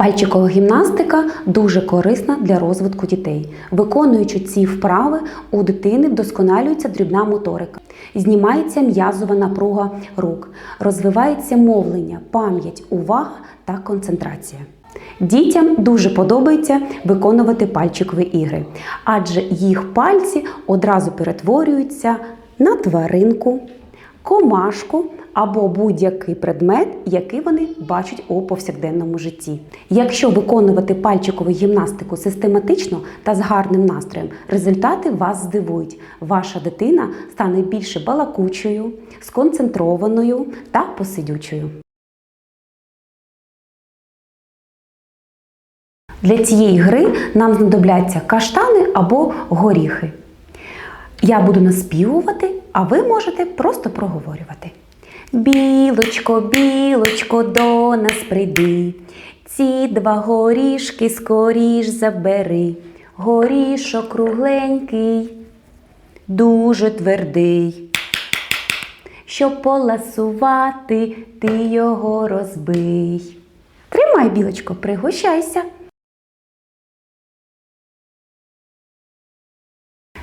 Пальчикова гімнастика дуже корисна для розвитку дітей. Виконуючи ці вправи, у дитини вдосконалюється дрібна моторика, знімається м'язова напруга рук, розвивається мовлення, пам'ять, увага та концентрація. Дітям дуже подобається виконувати пальчикові ігри, адже їх пальці одразу перетворюються на тваринку, комашку або будь-який предмет, який вони бачать у повсякденному житті. Якщо виконувати пальчикову гімнастику систематично та з гарним настроєм, результати вас здивують. Ваша дитина стане більше балакучою, сконцентрованою та посидючою. Для цієї гри нам знадобляться каштани або горіхи. Я буду наспівувати, а ви можете просто проговорювати. Білочко, білочко, до нас прийди. Ці два горішки скоріш забери. Горішок кругленький, дуже твердий. Щоб поласувати, ти його розбий. Тримай, білочко, пригощайся.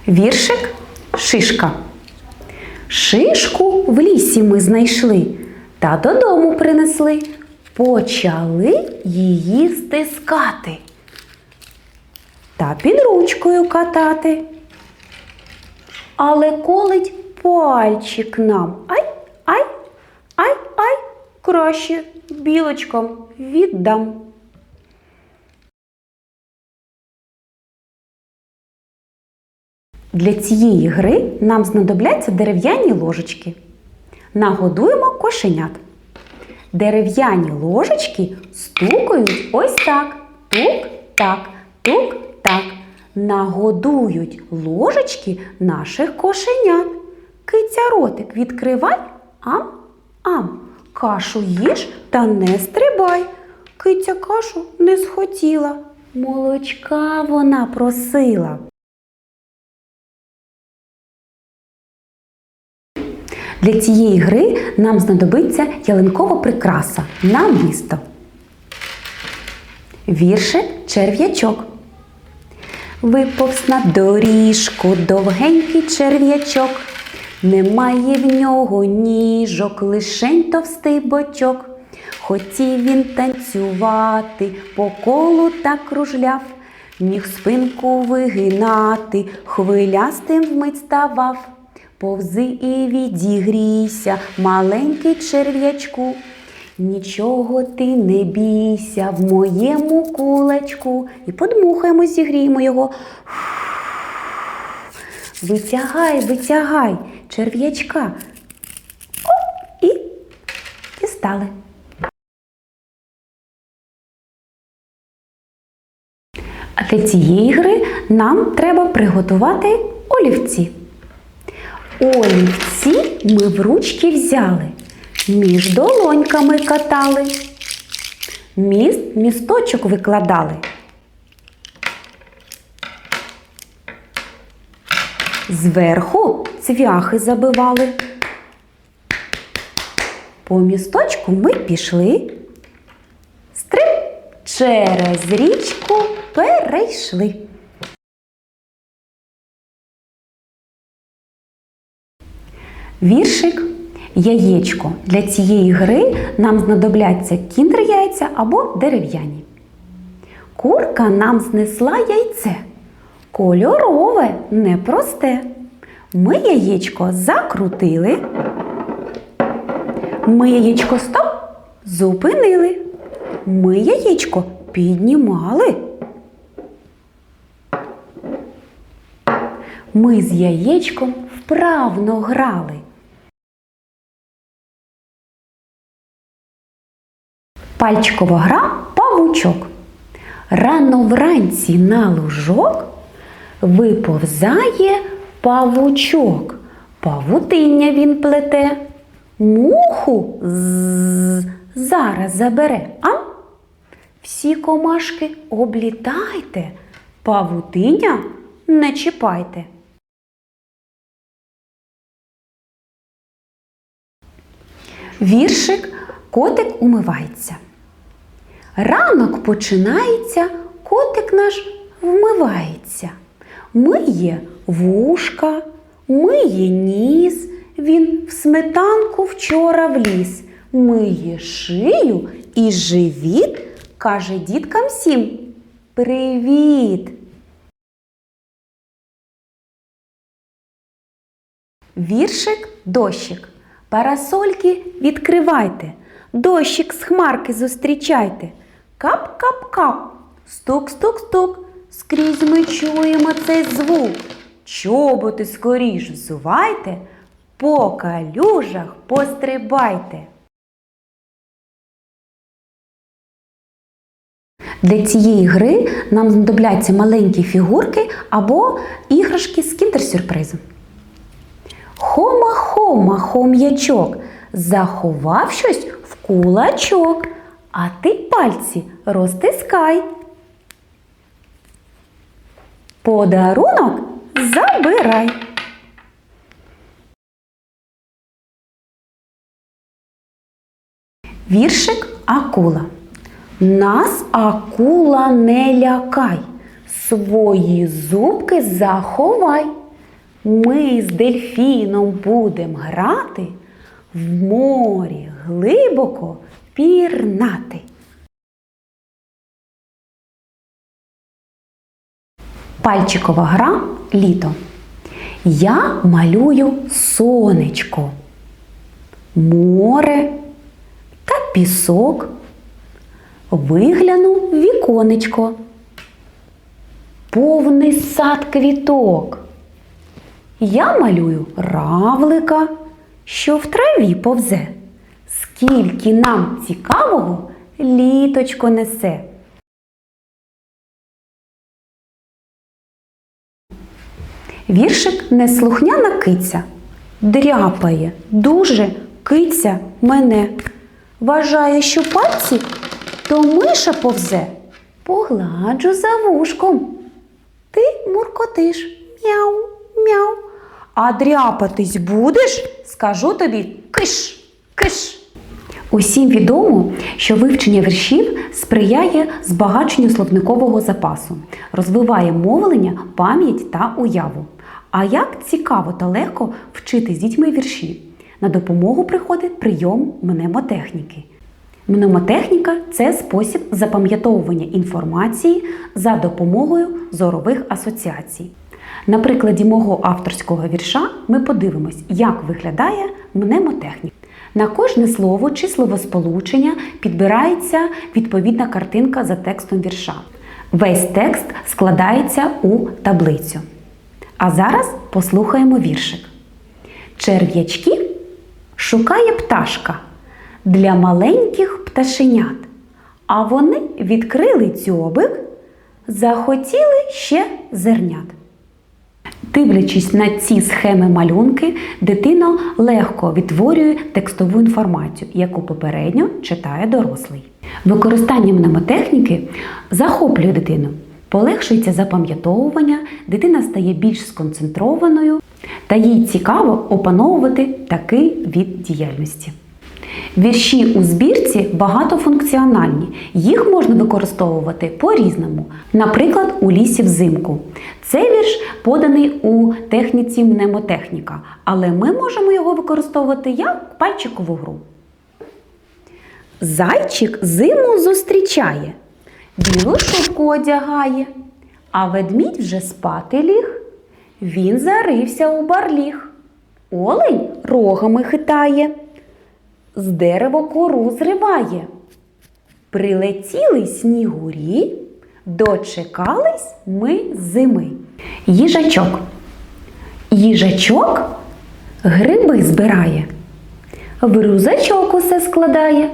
Віршик шишка. Шишку в лісі ми знайшли та додому принесли. Почали її стискати та під ручкою катати. Але колить пальчик нам. Ай, ай, ай, ай, краще білочкам віддам. Для цієї гри нам знадобляться дерев'яні ложечки. Нагодуємо кошенят. Дерев'яні ложечки стукають ось так. Тук-так, тук-так. Нагодують ложечки наших кошенят. Киця ротик відкривай, ам, ам. Кашу їж та не стрибай. Киця кашу не схотіла. Молочка вона просила. Для цієї гри нам знадобиться ялинкова прикраса на місто. Віршик черв'ячок. Виповз на доріжку довгенький черв'ячок. Немає в нього ніжок, лишень товстий бочок. Хотів він танцювати, по колу так кружляв, міг спинку вигинати, хвилястим вмить ставав. Повзи і відігрійся, маленький черв'ячку. Нічого ти не бійся в моєму кулачку. І подмухаємо, зігріємо його. Витягай, витягай черв'ячка. Оп, і дістали. А для цієї гри нам треба приготувати олівці. Олівці ми в ручки взяли, між долоньками катали, міст місточок викладали. Зверху цвяхи забивали. По місточку ми пішли. Стрим через річку перейшли. Віршик яєчко. Для цієї гри нам знадобляться кіндер яйця або дерев'яні. Курка нам знесла яйце. Кольорове, непросте. Ми яєчко закрутили. Ми яєчко стоп зупинили. Ми яєчко піднімали. Ми з яєчком вправно грали. Пальчикова гра павучок. Рано вранці на лужок виповзає павучок. Павутиння він плете. Муху зараз забере. А? Всі комашки облітайте, павутиння не чіпайте. Віршик Котик умивається. Ранок починається, котик наш вмивається. Миє вушка, миє ніс, він в сметанку вчора вліз, миє шию і живіт, каже діткам всім Привіт! Віршик дощик. Парасольки відкривайте. Дощик з хмарки зустрічайте. Кап-кап-кап. Стук-стук-стук. Скрізь ми чуємо цей звук. Чоботи скоріш взувайте, по калюжах пострибайте. Для цієї гри нам знадобляться маленькі фігурки або іграшки з кіндер-сюрпризом. Хома-хома, хом'ячок, заховав щось в кулачок, а ти пальці розтискай. Подарунок забирай. Віршик акула. Нас акула не лякай, свої зубки заховай. Ми з дельфіном будем грати, в морі глибоко пірнати. Пальчикова гра літо. Я малюю сонечко, море та пісок. Вигляну віконечко. Повний сад квіток. Я малюю равлика, що в траві повзе. Скільки нам цікавого літочко несе. Віршик неслухняна киця. Дряпає дуже киця мене. Вважає, що пальці то миша повзе. Погладжу за вушком. Ти муркотиш мяу, мяу. А дряпатись будеш? Скажу тобі киш, киш. Усім відомо, що вивчення віршів сприяє збагаченню словникового запасу, розвиває мовлення, пам'ять та уяву. А як цікаво та легко вчити з дітьми вірші. На допомогу приходить прийом мнемотехніки. Мнемотехніка це спосіб запам'ятовування інформації за допомогою зорових асоціацій. На прикладі мого авторського вірша ми подивимось, як виглядає мнемотехніка. На кожне слово чи словосполучення підбирається відповідна картинка за текстом вірша. Весь текст складається у таблицю. А зараз послухаємо віршик. Черв'ячки шукає пташка для маленьких пташенят. А вони відкрили дзьобик, захотіли ще зернят. Дивлячись на ці схеми малюнки, дитина легко відтворює текстову інформацію, яку попередньо читає дорослий. Використання мнемотехніки захоплює дитину, полегшується запам'ятовування, дитина стає більш сконцентрованою та їй цікаво опановувати такий від діяльності. Вірші у збірці багатофункціональні. Їх можна використовувати по-різному. Наприклад, у лісі взимку. Цей вірш поданий у техніці мнемотехніка, але ми можемо його використовувати як пальчикову гру. Зайчик зиму зустрічає, білу одягає, а ведмідь вже спати ліг. Він зарився у барліг. Олень рогами хитає з дерева кору зриває. Прилетіли снігурі, дочекались ми зими. Їжачок. Їжачок гриби збирає, в рюкзачок усе складає.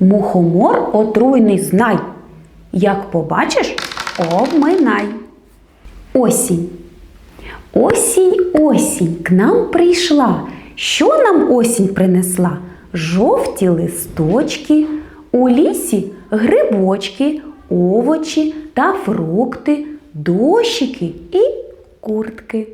Мухомор отруйний знай. Як побачиш, обминай. Осінь. Осінь, осінь к нам прийшла. Що нам осінь принесла? Жовті листочки, у лісі грибочки, овочі та фрукти, дощики і куртки.